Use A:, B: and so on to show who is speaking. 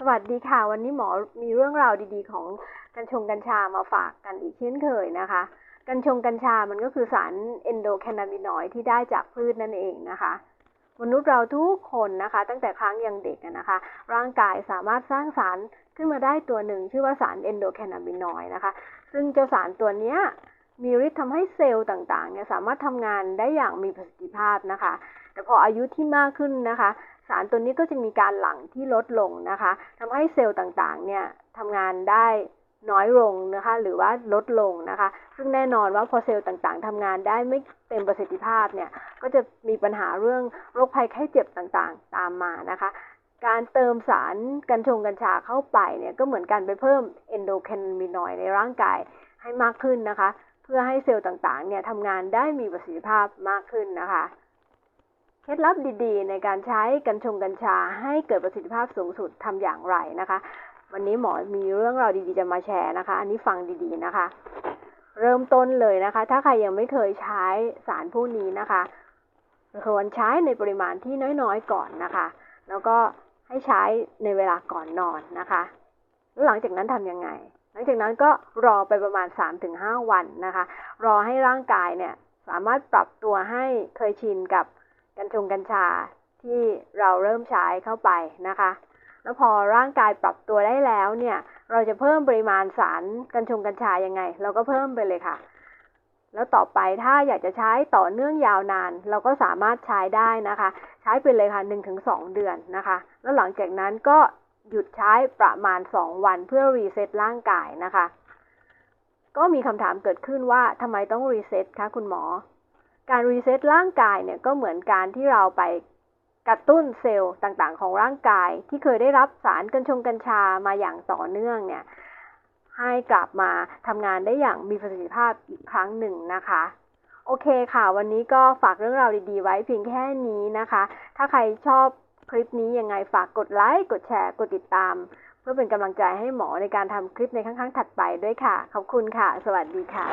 A: สวัสดีค่ะ วันนี้หมอมีเรื่องราวดีๆ ของกัญชงกัญชามาฝากกันอีกเช่นเคยนะคะ กัญชงกัญชามันก็คือสารเอนโดแคนาบินอยที่ได้จากพืชนั่นเองนะคะ มนุษย์เราทุกคนนะคะ ตั้งแต่ครั้งยังเด็กนะคะ ร่างกายสามารถสร้างสารขึ้นมาได้ตัวหนึ่ง ชื่อว่าสารเอนโดแคนาบินอยนะคะ ซึ่งเจ้าสารตัวนี้มีฤทธิ์ทำให้เซลล์ต่างๆเนี่ยสามารถทำงานได้อย่างมีประสิทธิภาพนะคะ แต่พออายุที่มากขึ้นนะคะ สารตัวนี้ก็จะมีการหลั่งที่ลดลงนะคะทำให้เซลล์ต่างๆเนี่ยทำงานได้น้อยลงนะคะ หรือว่าลดลงนะคะ ซึ่งแน่นอนว่าพอเซลล์ต่างๆทำงานได้ไม่เต็มประสิทธิภาพเนี่ย ก็จะมีปัญหาเรื่องโรคภัยไข้เจ็บต่างๆ ตามมานะคะ การเติมสารกัญชงกัญชาเข้าไปเนี่ยก็เหมือนกันไปเพิ่มเอนโดแคนาบินอยด์ในร่างกายให้มากขึ้นนะคะ เพื่อให้เซลล์ต่างๆ เนี่ยทำงานได้มีประสิทธิภาพมากขึ้นนะคะ คล็ดลับดีๆ ในการใช้กัญชงกัญชาให้เกิดประสิทธิภาพสูงสุดทำอย่างไรนะคะ วันนี้หมอมีเรื่องราวดีๆจะมาแชร์นะคะ อันนี้ฟังดีๆนะคะ เริ่มต้นเลยนะคะ ถ้าใครยังไม่เคยใช้สารผู้นี้นะคะควรใช้ในปริมาณที่น้อยๆก่อนนะคะ แล้วก็ให้ใช้ในเวลาก่อนนอนนะคะหลังจากนั้นทำยังไง หลังจากนั้นก็รอไปประมาณ 3-5 วันนะคะ รอให้ร่างกายเนี่ยสามารถปรับตัวให้เคยชินกับ กัญชงกัญชาที่เราเริ่มใช้เข้าไปนะคะ แล้วพอร่างกายปรับตัวได้แล้วเนี่ย เราจะเพิ่มปริมาณสารกัญชงกัญชายังไง เราก็เพิ่มไปเลยค่ะ แล้วต่อไปถ้าอยากจะใช้ต่อเนื่องยาวนาน เราก็สามารถใช้ได้นะคะ ใช้ไปเลยค่ะ 1-2 เดือนนะคะ แล้วหลังจากนั้นก็หยุดใช้ประมาณ 2 วันเพื่อรีเซ็ตร่างกายนะคะ ก็มีคำถามเกิดขึ้นว่าทำไมต้องรีเซ็ตคะคุณหมอ การรีเซ็ตร่างกายเนี่ยก็เหมือนการที่เราไปกระตุ้นเซลล์ต่างๆ ของร่างกาย ที่เคยได้รับสารกัญชงกัญชามาอย่างต่อเนื่องเนี่ยให้กลับมาทำงานได้อย่างมีประสิทธิภาพอีกครั้งหนึ่งนะคะ โอเคค่ะ วันนี้ก็ฝากเรื่องราวดีๆ ไว้เพียงแค่นี้นะคะ ถ้าใครชอบคลิปนี้ยังไงฝากกดไลค์กดแชร์ กดติดตาม เพื่อเป็นกำลังใจให้หมอในการทำคลิปในครั้งๆถัดไปด้วยค่ะ ขอบคุณค่ะ สวัสดีค่ะ